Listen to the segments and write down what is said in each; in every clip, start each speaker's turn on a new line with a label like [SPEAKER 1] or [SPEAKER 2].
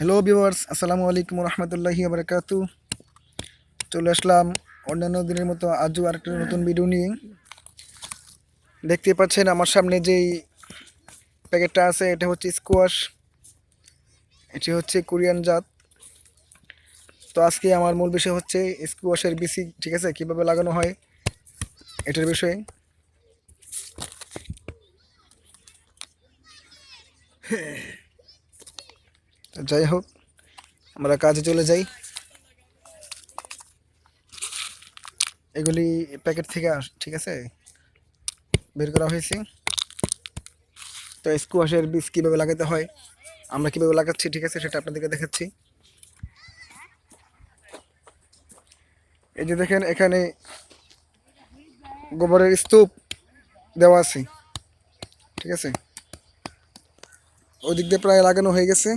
[SPEAKER 1] Hello viewers আসসালামু আলাইকুম রহমতুল্লাহি বারকাতু চলে আসলাম অন্যান্য দিনের মতো আজও আরেকটা নতুন ভিডিও নিয়ে। দেখতে পাচ্ছেন আমার সামনে যেই প্যাকেটটা আছে, এটা হচ্ছে স্কোয়াশ এটি হচ্ছে কোরিয়ান জাত। তো আজকে আমার মূল বিষয় হচ্ছে স্কোয়াশের বিসি ঠিক আছে? কীভাবে লাগানো হয় এটার বিষয়ে। তো যাই হোক, আমরা কাজে চলে যাই। এগুলি প্যাকেট থেকে আস, ঠিক আছে? বের করা হয়েছে। তো স্কোয়াশের বীজ কীভাবে লাগাতে হয়, আমরা কীভাবে লাগাচ্ছি, ঠিক আছে? সেটা আপনাদেরকে দেখাচ্ছি। এই যে দেখেন, এখানে গোবরের স্তূপ দেওয়া আছে, ঠিক আছে? ওই দিক দিয়ে প্রায় লাগানো হয়ে গেছে।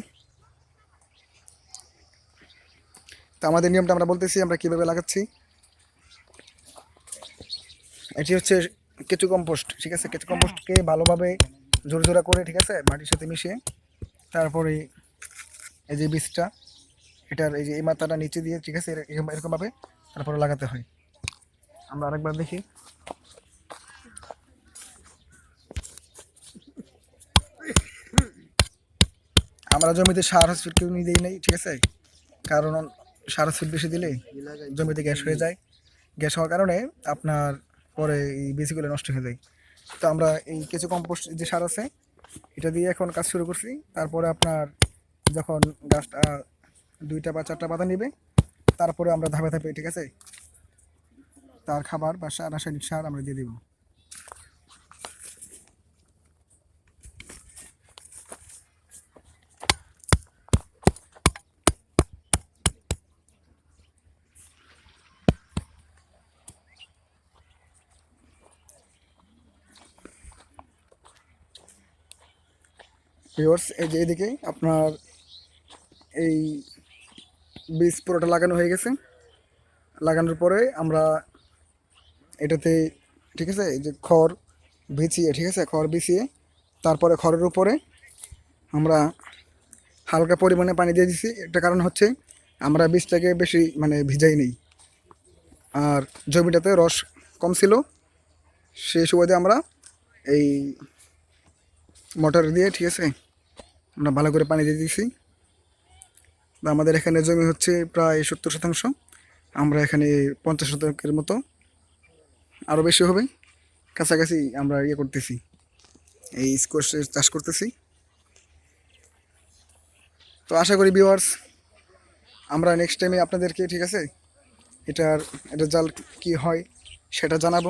[SPEAKER 1] তো আমাদের নিয়মটা আমরা বলতেছি, আমরা কীভাবে লাগাচ্ছি। এটি হচ্ছে কেঁচু কম্পোস্ট, ঠিক আছে? কেঁচু কম্পোস্টকে ভালোভাবে জোরজোড়া করে, ঠিক আছে? মাটির সাথে মিশিয়ে তারপরে এই যে বীজটা, এটার এই যে এই মাথাটা নিচে দিয়ে, ঠিক আছে? এরকম এরকমভাবে তারপরে লাগাতে হয়। আমরা আরেকবার দেখি। আমরা জমিতে সার, হসপিটাল নিয়ে দিই নাই, ঠিক আছে? কারণ সার হসপিটাল বেশি দিলে জমিতে গ্যাস হয়ে যায়। গ্যাস হওয়ার কারণে আপনার পরে এই বেশিগুলো নষ্ট হয়ে যায়। তো আমরা এই কিছু কম্পোস্ট যে সার আছে, এটা দিয়ে এখন কাজ শুরু করছি। তারপরে আপনার যখন গাছটা দুইটা বা চারটা পাতা নেবে, তারপরে আমরা ধাপে ধাপে, ঠিক আছে? তার খাবার বা রাসায়নিক সার আমরা দিয়ে দেবো। ভিউয়ার্স, এই যে এদিকে আপনার এই বীজ পুরোটা লাগানো হয়ে গেছে। লাগানোর পরে আমরা এটাতে, ঠিক আছে, এই যে খড় বিছিয়ে, ঠিক আছে, খড় বিছিয়ে, তারপরে খড়ের উপরে আমরা হালকা পরিমাণে পানি দিয়ে দিছি। একটা কারণ হচ্ছে আমরা বীজটাকে বেশি মানে ভিজাই নেই। আর জমিটাতে রস কম ছিল। সেই সুবাদে আমরা এই মোটর দিয়ে, ঠিক আছে? আমরা ভালো করে পানি দিয়ে দিয়েছি তো আমাদের এখানে জমি হচ্ছে প্রায় সত্তর শতাংশ। আমরা এখানে পঞ্চাশ শতকের মতো। আরও বেশি হবে। কাছাকাছি আমরা ইয়ে করতেছি। এই স্কোয়াশের চাষ করতেছি। তো আশা করি ভিউয়ার্স আমরা নেক্সট টাইমে আপনাদেরকে, ঠিক আছে? এটার রেজাল্ট কি হয় সেটা জানাব।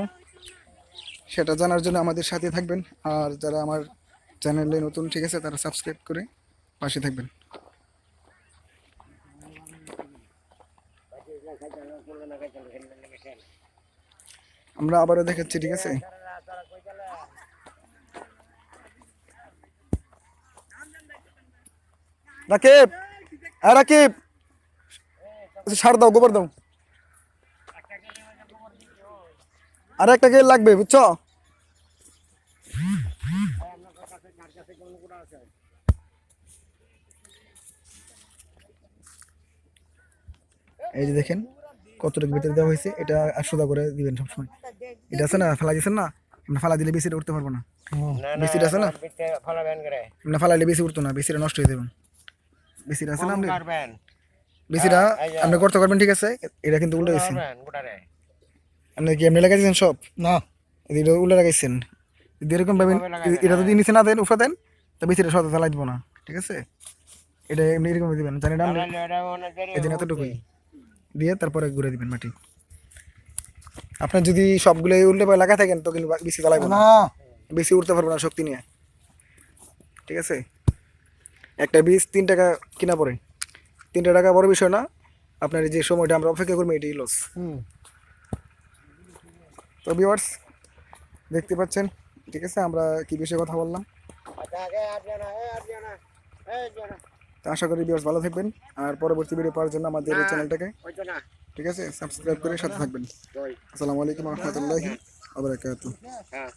[SPEAKER 1] সেটা জানার জন্য আমাদের সাথে থাকবেন। আর যারা আমার চ্যানেলে নতুন, ঠিক আছে, তারা সাবস্ক্রাইব করে পাশে থাকবেন। আমরা আবারও দেখাচ্ছি, ঠিক আছে? রাকিব! হ্যাঁ রাকিব! সার দাও, গোবর দাও। আর, একটা কে লাগবে, বুঝছ? এই যে দেখেন কতটুকু ভিতরে দেওয়া হয়েছে এটা একশোটা করে দিবেন সবসময়। এটা আছে না? ফেলা দিয়েছেন না? আমরা ফালা দিলে বেশিটা উঠতে পারব না। বেশিটা আছে না? আমরা ফালাইলে বেশি উঠতো না বেশিটা নষ্ট হয়ে যাবে। বেশিটা আছে না আপনি বেশিটা আপনি করতে পারবেন ঠিক আছে? এটা কিন্তু উল্টে গেছেন আপনি কি এমনি লাগাইছেন সব?
[SPEAKER 2] না
[SPEAKER 1] এটা উল্টে লাগাইছেন। যদি এরকম ভাবেন এটা যদি নিচে না দেন উপরে দেন তো বেশিটা সত চালাই দিব না। ঠিক আছে? এটা এমনি এরকম দিবেন। জানি না
[SPEAKER 3] করি
[SPEAKER 1] এদিন এতটুকুই। দিয়ে তারপরে ঘুরে দিবেন মাটি। আপনার যদি সবগুলো উল্টে পায়ে লাগা থাকেন তো কিন্তু বেশি চালাইব না।
[SPEAKER 2] না।
[SPEAKER 1] বেশি উঠতে পারব না শক্তি নিয়ে। ঠিক আছে? একটা বীজ তিন টাকা কিনা পড়ে। তিনটা টাকা বড় বিষয় না। আপনার যে সময়টা আমরা অপেক্ষা করব এটাই লস
[SPEAKER 2] হুম।
[SPEAKER 1] তো ভিউয়ার্স দেখতে পাচ্ছেন ঠিক আছে আমরা কি বিষয়ে কথা বললাম? তো আশা করি ভিউয়ার্স ভালো থাকবেন আর পরবর্তী ভিডিও পাওয়ার জন্য আমাদের এই চ্যানেলটাকে ঠিক আছে সাবস্ক্রাইব করে সাথে থাকবেন। আসসালামু আলাইকুম রহমতুল্লাহি আবরাকাতু
[SPEAKER 3] হ্যাঁ।